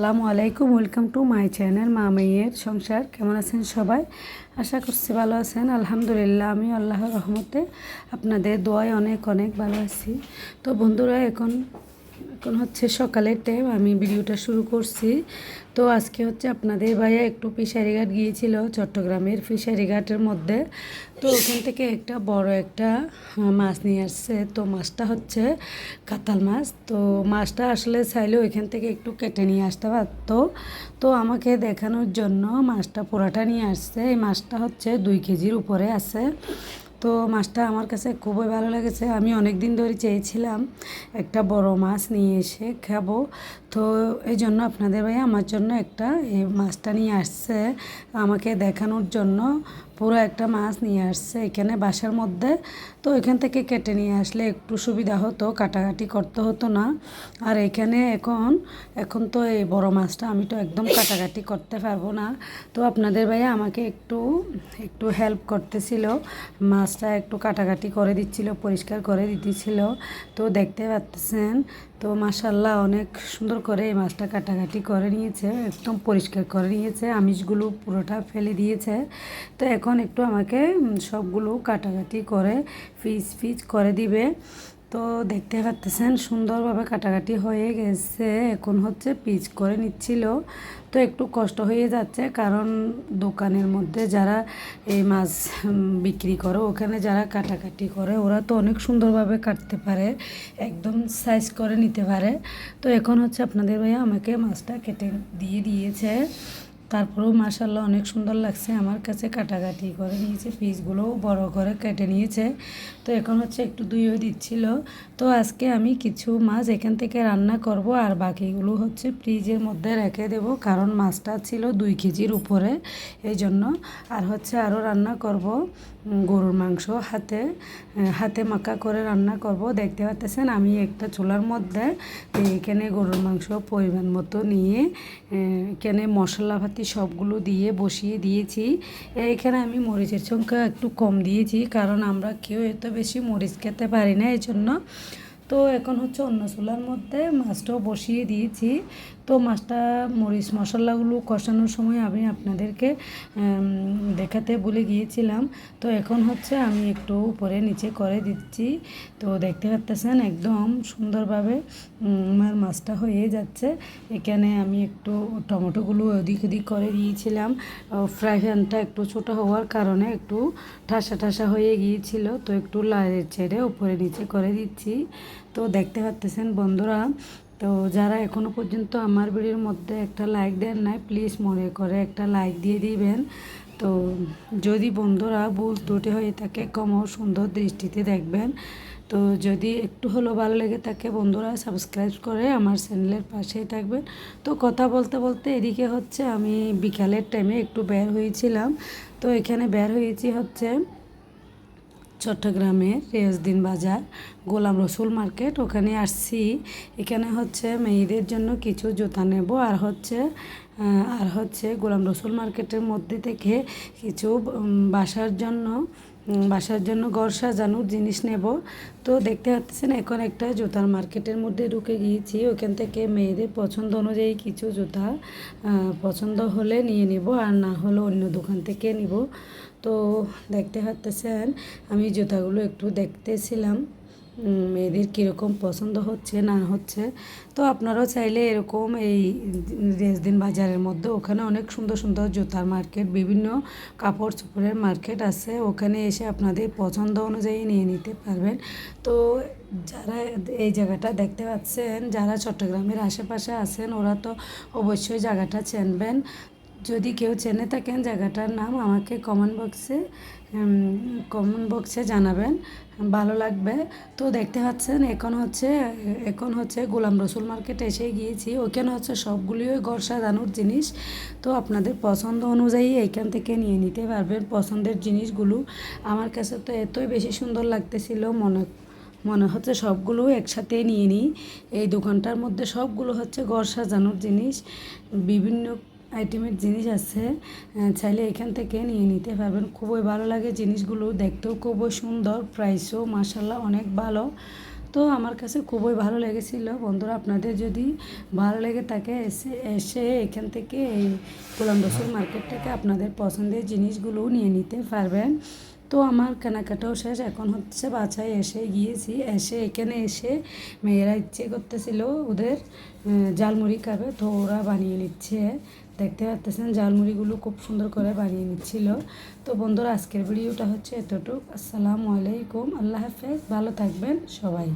আসসালামু আলাইকুম welcome to my channel মা মেয়ের সংসার। কেমন আছেন সবাই? আশা করছি ভালো আছেন। আলহামদুলিল্লাহ, আমি আল্লাহর রহমতে আপনাদের দোয়ায় অনেক অনেক ভালো আছি। তো বন্ধুরা, এখন এখন হচ্ছে সকালের টাইম আমি ভিডিওটা শুরু করছি। তো আজকে হচ্ছে আপনাদের ভাইয়া একটু ফিশারি ঘাট গিয়েছিল, চট্টগ্রামের ফিশারি ঘাটের মধ্যে। তো ওখান থেকে একটা বড় একটা মাছ নিয়ে আসছে। তো মাছটা হচ্ছে কাতাল মাছ। তো মাছটা আসলে চাইলে ওইখান থেকে একটু কেটে নিয়ে আসতে পারতো। তো আমাকে দেখানোর জন্য মাছটা পোড়াটা নিয়ে আসছে। এই মাছটা হচ্ছে দুই কেজির উপরে আছে। তো মাছটা আমার কাছে খুবই ভালো লেগেছে। আমি অনেক দিন ধরে চেয়েছিলাম একটা বড় মাছ নিয়ে এসে খাব। তো এই জন্য আপনাদের ভাই আমার জন্য একটা এই মাছটা নিয়ে আসছে, আমাকে দেখানোর জন্য। পুরো একটা মাছ নিয়ে আসছে এখানে বাসার মধ্যে। তো এখান থেকে কেটে নিয়ে আসলে একটু সুবিধা হতো, কাটাকাটি করতে হতো না। আর এখানে এখন এখন তো এই বড় মাছটা আমি তো একদম কাটাকাটি করতে পারব না। তো আপনাদের ভাইয়া আমাকে একটু একটু হেল্প করতেছিল। মাছটা একটু কাটাকাটি করে দিচ্ছিল, পরিষ্কার করে দিতেছিল। তো দেখতে পাচ্ছেন তো মাসাল্লাহ অনেক সুন্দর করে এই মাছটা কাটাকাটি করে নিয়েছে, একদম পরিষ্কার করে নিয়েছে, আমিষগুলো পুরোটা ফেলে দিয়েছে। তো এখন একটু আমাকে সবগুলো কাটাকাটি করে, ফিস ফিস করে দিবে। তো দেখতে পাচ্ছেন সুন্দরভাবে কাটাকাটি হয়ে গেছে। এখন হচ্ছে পিচ করে নিচ্ছিল। তো একটু কষ্ট হয়ে যাচ্ছে, কারণ দোকানের মধ্যে যারা এই মাছ বিক্রি করে, ওখানে যারা কাটাকাটি করে, ওরা তো অনেক সুন্দরভাবে কাটতে পারে, একদম সাইজ করে নিতে পারে। তো এখন হচ্ছে আপনাদের ভাইয়া আমাকে মাছটা কেটে দিয়ে দিয়েছে। তারপরেও মাশাল্লাহ অনেক সুন্দর লাগছে। আমার কাছে কাটাকাটি করে নিয়েছে, পিসগুলোও বড় করে কেটে নিয়েছে। তো এখন হচ্ছে একটু দুইও দিচ্ছিল। তো আজকে আমি কিছু মাছ এখান থেকে রান্না করব আর বাকিগুলো হচ্ছে ফ্রিজের মধ্যে রেখে দেব, কারণ মাছটা ছিল দুই কেজির উপরে। এই জন্য আর হচ্ছে আরও রান্না করব গরুর মাংস হাতে হাতে মাখা করে রান্না করব। দেখতে পাচ্ছেন আমি একটা চুলার মধ্যে এখানে গরুর মাংস পরিমাণ মতো নিয়ে এখানে মশলাপাতি সবগুলো দিয়ে বসিয়ে দিয়েছি। এখানে আমি মরিচের সংখ্যা একটু কম দিয়েছি, কারণ আমরা কেউ এত বেশি মরিচ খেতে পারি না এই জন্য তো এখন হচ্ছে অন্য চুলার মধ্যে মাছটাও বসিয়ে দিয়েছি। তো মাছটা মরিচ মশলাগুলো কষানোর সময় আমি আপনাদেরকে দেখাতে ভুলে গিয়েছিলাম। তো এখন হচ্ছে আমি একটু উপরে নিচে করে দিচ্ছি। তো দেখতে পাচ্তেছেন একদম সুন্দরভাবে আমার মাছটা হয়ে যাচ্ছে। এখানে আমি একটু টমেটোগুলো ওদিক ওদিক করে দিয়েছিলাম। ফ্রাই প্যানটা একটু ছোটো হওয়ার কারণে একটু ঠাসা ঠাসা হয়ে গিয়েছিল। তো একটু লাইট ছেড়ে উপরে নিচে করে দিচ্ছি। তো দেখতে পাচ্তেছেন বন্ধুরা, তো যারা এখনও পর্যন্ত আমার ভিডিওর মধ্যে একটা লাইক দেন নাই প্লিজ মনে করে একটা লাইক দিয়ে দিবেন। তো যদি বন্ধুরা ভুল ত্রুটি হয়ে থাকে কম সুন্দর দৃষ্টিতে দেখবেন। তো যদি একটু হলেও ভালো লেগে থাকে বন্ধুরা সাবস্ক্রাইব করে আমার চ্যানেলের পাশেই থাকবেন। তো কথা বলতে বলতে এদিকে হচ্ছে আমি বিকালের টাইমে একটু বের হয়েছিলাম। তো এখানে বের হয়েছি হচ্ছে চট্টগ্রামের রেয়াজদিন বাজার, গোলাম রসুল মার্কেট। ওখানে আসছি। এখানে হচ্ছে মেয়েদের জন্য কিছু জুতা নেব। আর হচ্ছে আর হচ্ছে গোলাম রসুল মার্কেটের মধ্যে থেকে কিছু বাসার জন্য বাসার জন্য ঘর সাজানোর জিনিস নেব। তো দেখতে পাচ্ছেন, এখন একটা জুতার মার্কেটের মধ্যে ঢুকে গিয়েছি। ওখান থেকে মেয়েদের পছন্দ অনুযায়ী কিছু জুতা পছন্দ হলে নিয়ে নিব, আর না হলে অন্য দোকান থেকে নিব। তো দেখতে পাচ্ছেন, আমি জুতাগুলো একটু দেখতেছিলাম। মেয়েদের কীরকম পছন্দ হচ্ছে, না হচ্ছে, তো আপনারাও চাইলে এরকম এই রেসদিন বাজারের মধ্যে ওখানে অনেক সুন্দর সুন্দর জুতার মার্কেট, বিভিন্ন কাপড় চোপড়ের মার্কেট আছে, ওখানে এসে আপনাদের পছন্দ অনুযায়ী নিয়ে নিতে পারবেন। তো যারা এই জায়গাটা দেখতে পাচ্ছেন, যারা চট্টগ্রামের আশেপাশে আছেন, ওরা তো অবশ্যই জায়গাটা চেনবেন। যদি কেউ চেনে থাকেন জায়গাটার নাম, আমাকে কমেন্ট বক্সে কমেন্ট বক্সে জানাবেন। ভালো লাগবে। তো দেখতে পাচ্ছেন, এখন হচ্ছে এখন হচ্ছে গোলাম রসুল মার্কেটে এসে গিয়েছি। ওখানে হচ্ছে সবগুলিও ঘর সাজানোর জিনিস। তো আপনাদের পছন্দ অনুযায়ী এইখান থেকে নিয়ে নিতে পারবেন পছন্দের জিনিসগুলো। আমার কাছে তো এতই বেশি সুন্দর লাগতেছিল, মনে মনে হচ্ছে সবগুলো একসাথে নিয়ে নিই। এই দোকানটার মধ্যে সবগুলো হচ্ছে ঘর সাজানোর জিনিস। বিভিন্ন আইটেমের জিনিস আছে চাইলে এখান থেকে নিয়ে নিতে পারবেন। খুবই ভালো লাগে জিনিসগুলো, দেখতেও খুবই সুন্দর প্রাইসও মাসাল্লাহ অনেক ভালো। তো আমার কাছে খুবই ভালো লেগেছিল। বন্ধুরা, আপনাদের যদি ভালো লেগে থাকে, এসে এসে এখান থেকে এই গোলাম রসুল মার্কেট থেকে আপনাদের পছন্দের জিনিসগুলো নিয়ে নিতে পারবেন। তো আমার কেনাকাটাও শেষ, এখন হচ্ছে বাছাই এসে গিয়েছি। এসে এখানে এসে মেয়েরা ইচ্ছে করতেছিল ওদের জালমুড়ি খাবে, তো ওরা বানিয়ে নিচ্ছে। দেখতে পাচ্ছেন জালমুড়িগুলো খুব সুন্দর করে বানিয়ে নিচ্ছিল। তো বন্ধুরা, আজকের ভিডিওটা হচ্ছে এতটুকু। আসসালামু আলাইকুম, আল্লাহ হাফেজ, ভালো থাকবেন সবাই।